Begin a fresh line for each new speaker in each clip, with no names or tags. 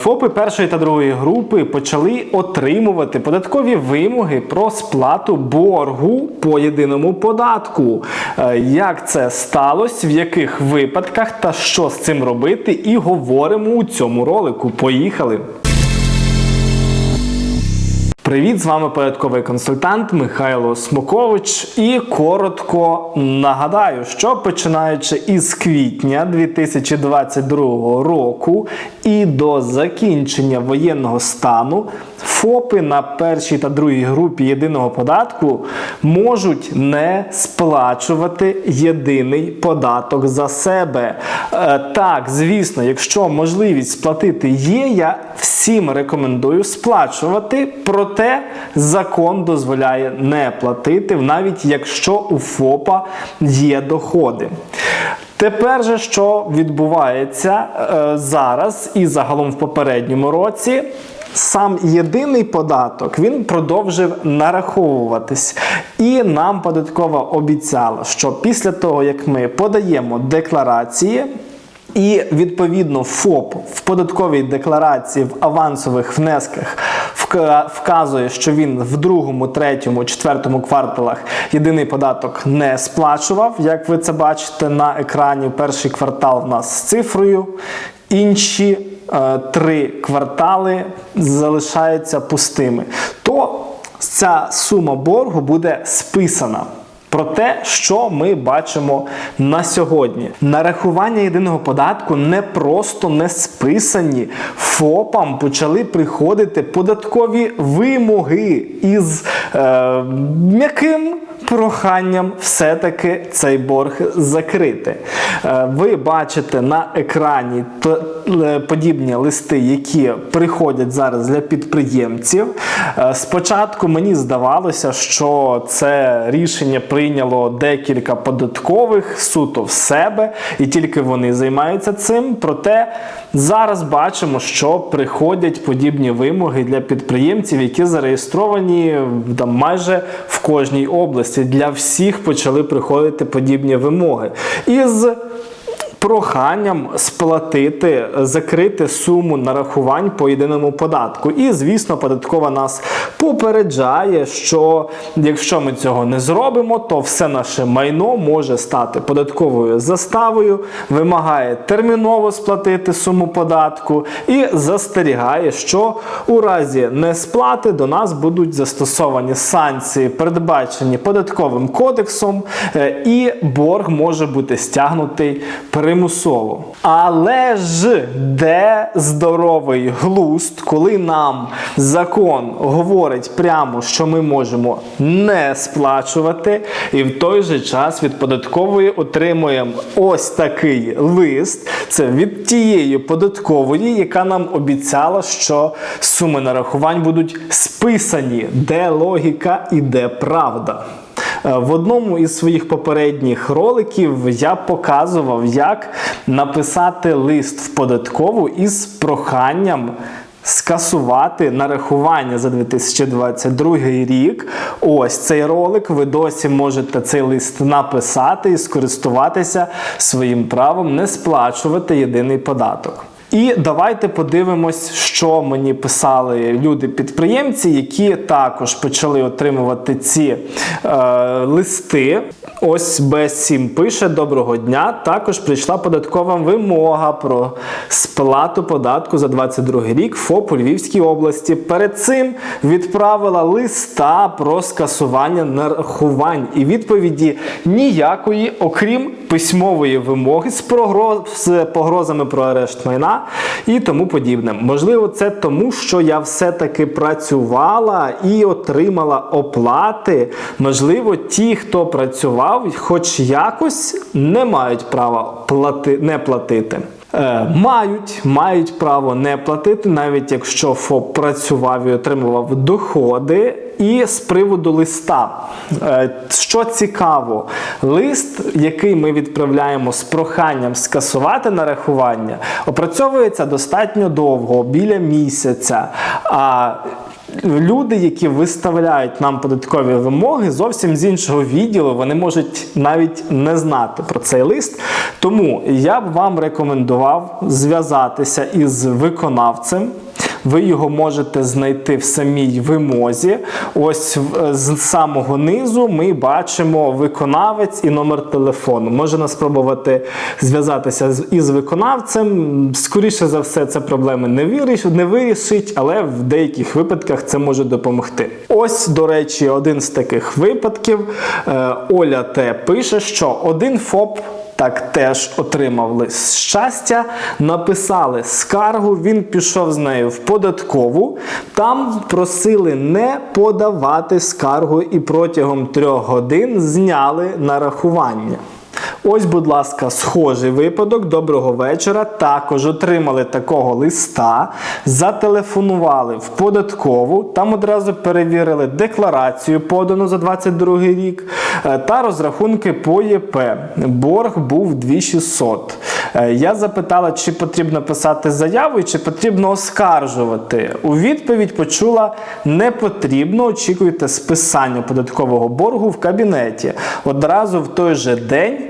ФОПи першої та другої групи почали отримувати податкові вимоги про сплату боргу по єдиному податку. Е, Як це сталося, в яких випадках та що з цим робити, і говоримо у цьому ролику. Поїхали! Привіт, з вами порядковий консультант Михайло Смокович. І коротко нагадаю, що починаючи із квітня 2022 року і до закінчення воєнного стану, ФОПи на першій та другій групі єдиного податку можуть не сплачувати єдиний податок за себе. Е, так, звісно, якщо можливість сплатити є, я всім рекомендую сплачувати, проте закон дозволяє не платити, навіть якщо у ФОПа є доходи. Тепер же, що відбувається е, зараз і загалом в попередньому році, сам єдиний податок він продовжив нараховуватись. І нам податкова обіцяла, що після того, як ми подаємо декларації, і відповідно ФОП в податковій декларації в авансових внесках вказує, що він в другому, третьому, четвертому кварталах єдиний податок не сплачував. Як ви це бачите на екрані, перший квартал в нас з цифрою, інші три квартали залишаються пустими. То ця сума боргу буде списана. Про те, що ми бачимо на сьогодні, нарахування єдиного податку не просто не списані. ФОПам почали приходити податкові вимоги із е, м'яким проханням все-таки цей борг закрити. Е, ви бачите на екрані е, подібні листи, які приходять зараз для підприємців. Е, Спочатку мені здавалося, що це рішення прийняло декілька податкових суто в себе, і тільки вони займаються цим. Проте зараз бачимо, що приходять подібні вимоги для підприємців, які зареєстровані там, майже в кожній області. Для всіх почали приходити подібні вимоги. Із проханням сплатити, закрити суму нарахувань по єдиному податку. І, звісно, податкова нас попереджає, що якщо ми цього не зробимо, то все наше майно може стати податковою заставою, вимагає терміново сплатити суму податку і застерігає, що у разі несплати до нас будуть застосовані санкції, передбачені податковим кодексом, е, і борг може бути стягнутий примусово. Але ж де здоровий глузд, коли нам закон говорить прямо, що ми можемо не сплачувати, і в той же час від податкової отримуємо ось такий лист. Це від тієї податкової, яка нам обіцяла, що суми нарахувань будуть списані, де логіка і де правда. Е, В одному із своїх попередніх роликів я показував, як написати лист в податкову із проханням скасувати нарахування за 2022 рік. Ось цей ролик. Ви досі можете цей лист написати і скористуватися своїм правом не сплачувати єдиний податок. І давайте подивимось, що мені писали люди-підприємці, які також почали отримувати ці е, листи. Ось Б7 пише: Доброго дня. Також прийшла податкова вимога про сплату податку за 22 рік ФОП у Львівській області. Перед цим відправила листа про скасування нарахувань і відповіді ніякої, окрім письмової вимоги з, прогроз, з погрозами про арешт майна і тому подібне. Можливо, це тому, що я все-таки працювала і отримала оплати. Можливо, ті, хто працював, хоч якось не мають права плати, не платити. Е, мають, мають право не платити, навіть якщо ФОП працював і отримував доходи. І з приводу листа, Е, що цікаво, лист, який ми відправляємо з проханням скасувати нарахування, опрацьовується достатньо довго, біля місяця. А Люди, які виставляють нам податкові вимоги, зовсім з іншого відділу, вони можуть навіть не знати про цей лист. Тому я б вам рекомендував зв'язатися із виконавцем. Ви його можете знайти в самій вимозі. Ось з самого низу ми бачимо виконавець і номер телефону. Можна спробувати зв'язатися із виконавцем. Скоріше за все, це проблеми не вирішить, не вирішить, але в деяких випадках це може допомогти. Ось, до речі, один з таких випадків. Е, Оля Т. пише, що один ФОП так теж отримав лист щастя. Написали скаргу. Він пішов з нею в податкову. Там просили не подавати скаргу і протягом трьох годин зняли нарахування. Ось, будь ласка, схожий випадок. Доброго вечора. Також отримали такого листа, зателефонували в податкову, там одразу перевірили декларацію, подану за 22 рік, е, та розрахунки по ЄП. Борг був 2600. Е, Я запитала, чи потрібно писати заяву і чи потрібно оскаржувати. У відповідь почула не потрібно. Очікуйте списання податкового боргу в кабінеті. Одразу в той же день.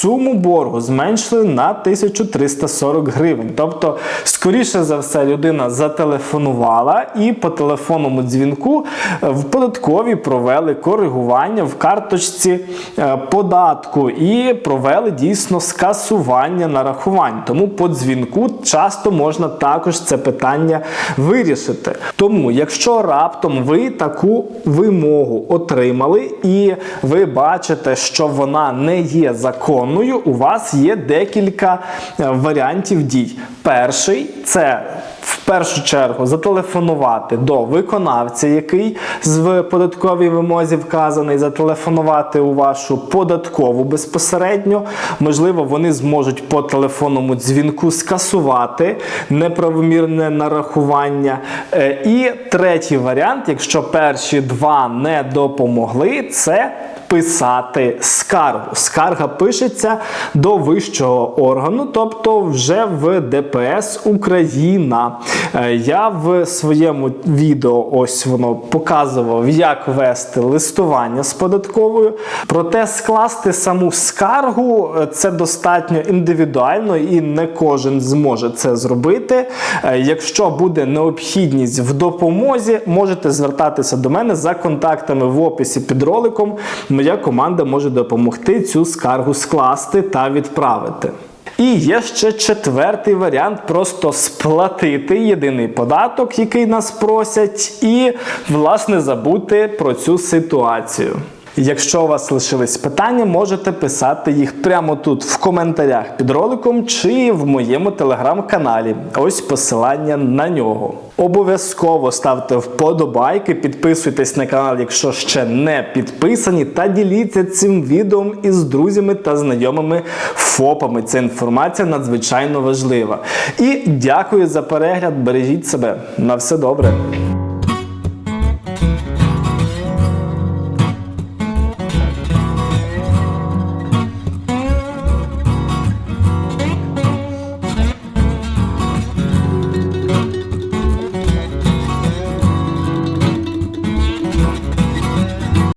Суму боргу зменшили на 1340 гривень. Тобто, скоріше за все, людина зателефонувала і по телефонному дзвінку е, в податковій провели коригування в карточці е, податку і провели дійсно скасування нарахувань. Тому по дзвінку часто можна також це питання вирішити. Тому, якщо раптом ви таку вимогу отримали і ви бачите, що вона не є законною, у вас є декілька е, варіантів дій. Перший це першу чергу зателефонувати до виконавця, який в податковій вимозі вказаний, зателефонувати у вашу податкову безпосередньо. Можливо, вони зможуть по телефонному дзвінку скасувати неправомірне нарахування. Е, І третій варіант, якщо перші два не допомогли, це писати скаргу. Скарга пишеться до вищого органу, тобто вже в ДПС Україна. Е, Я в своєму відео ось воно показував, як вести листування з податковою. Проте скласти саму скаргу е, це достатньо індивідуально і не кожен зможе це зробити. Е, Якщо буде необхідність в допомозі, можете звертатися до мене за контактами в описі під роликом. Моя команда може допомогти цю скаргу скласти та відправити. І є ще четвертий варіант: просто сплатити єдиний податок, який нас просять, і, власне, забути про цю ситуацію. Якщо у вас лишились питання, можете писати їх прямо тут в коментарях під роликом чи в моєму телеграм-каналі. Ось посилання на нього. Обов'язково ставте вподобайки, підписуйтесь на канал, якщо ще не підписані, та діліться цим відео із друзями та знайомими ФОПами. Ця інформація надзвичайно важлива. І дякую за перегляд. Бережіть себе. На все добре.